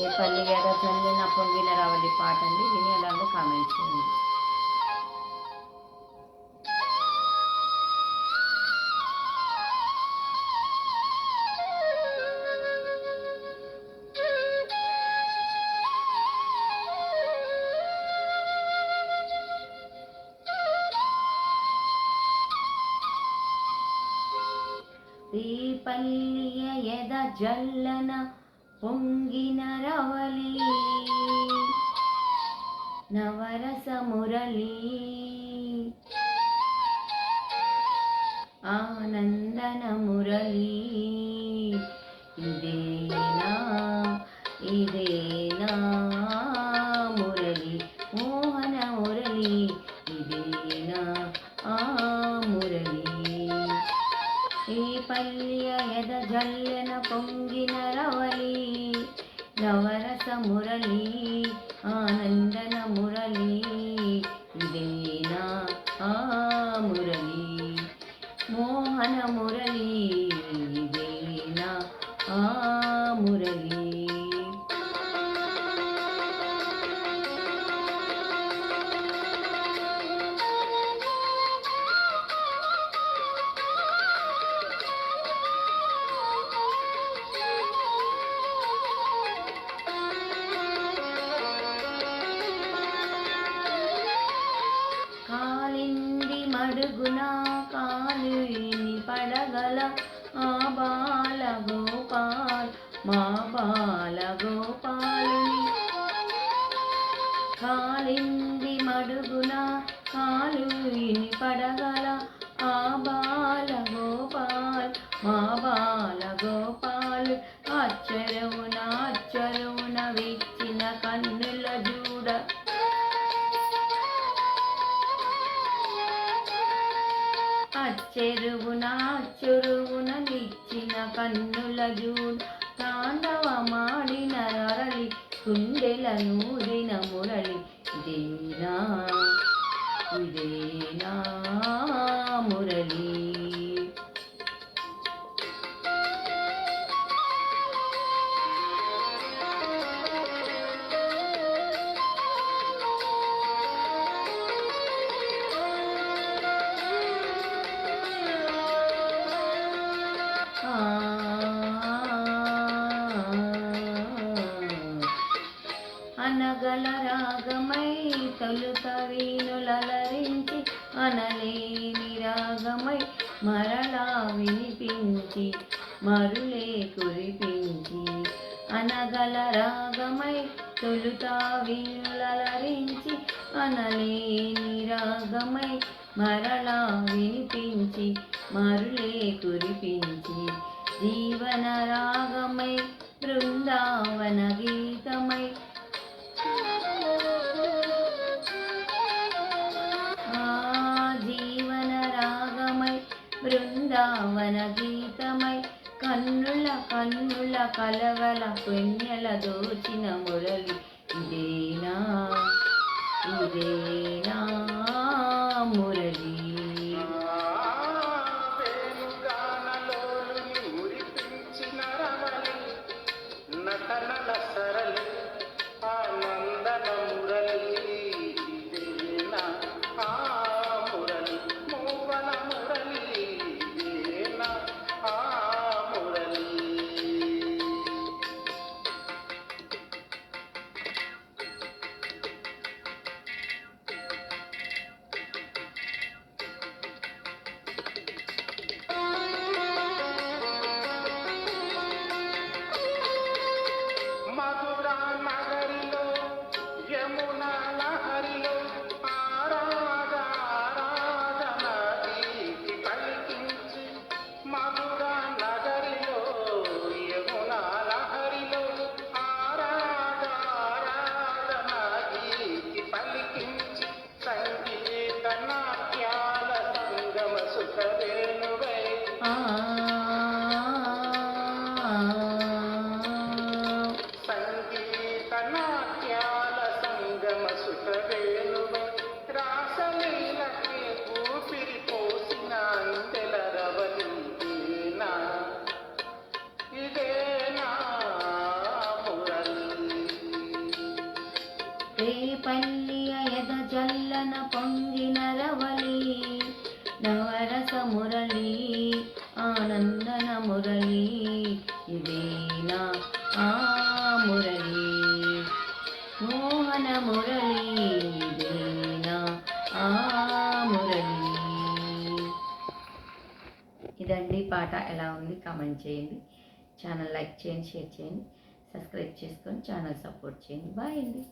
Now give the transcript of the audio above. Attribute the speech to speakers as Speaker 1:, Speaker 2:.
Speaker 1: ఏ పల్లి గడ్డ తల్లి నా పొంగిన రావాలి పాట అండి. విని ఎలాగో కామెంట్ చేయండి. శ్రీపల్లియ జల్లన పొంగిన రవలి నవరస మురళీ. ಈ ಎದ ಜಲ್ಲೆನ ಪೊಂಗಿನ ರವಲಿ ನವರಸ ಮುರಳಿ ಆನಂದನ ಮುರಳಿ ಇದೇನಾ ಆ ಮುರಳಿ, ಮೋಹನ ಮುರಳಿ ಇದೇನ ಆ ಮುರಳಿ. కాలింది మడుగున కాలుని పడగల ఆ బాల గోపాల్ మా బాల గోపాలుని కాలింది మడుగున కాలుని పడగల ఆ బాల గోపాల్ మా బాల గోపాల్ అచ్చరువున అచ్చెరువున అచ్చెరువున నిచ్చిన కన్నుల జూడు తాండవమాడిన రరళి గుండెల నూరిన మురళి ఇదేనా ఇదేనా మురళీ? అనగల రాగమై తొలుత వీణులలరించి అనలేని రాగమై మరలా వినిపించి మరులే కురిపించి. అనగల రాగమై తొలుత వీణులలరించి అనలేని రాగమై మరలా వినిపించి మరులే కురిపించి. జీవన రాగమై బృందావన గీతమై బృందావన గీతమై కన్నుల కన్నుల కలవల పుణ్యల దోచిన మురళి ఇదేనా ఇదేనా మురళి? రేపల్లి ఎద జల్లన పొంగిన రవలి నవరస మురళి ఆనందన మురళి ఇదేనా ఆ మురళి? మోహన మురళి ఇదేనా ఆ మురళి? ఇదండి పాట ఎలా ఉంది? కామెంట్ చేయండి. ఛానల్ లైక్ చేయండి షేర్ చేయండి సబ్స్క్రైబ్ చేసుకొని ఛానల్ సపోర్ట్ చేయండి. బాయ్ అండి.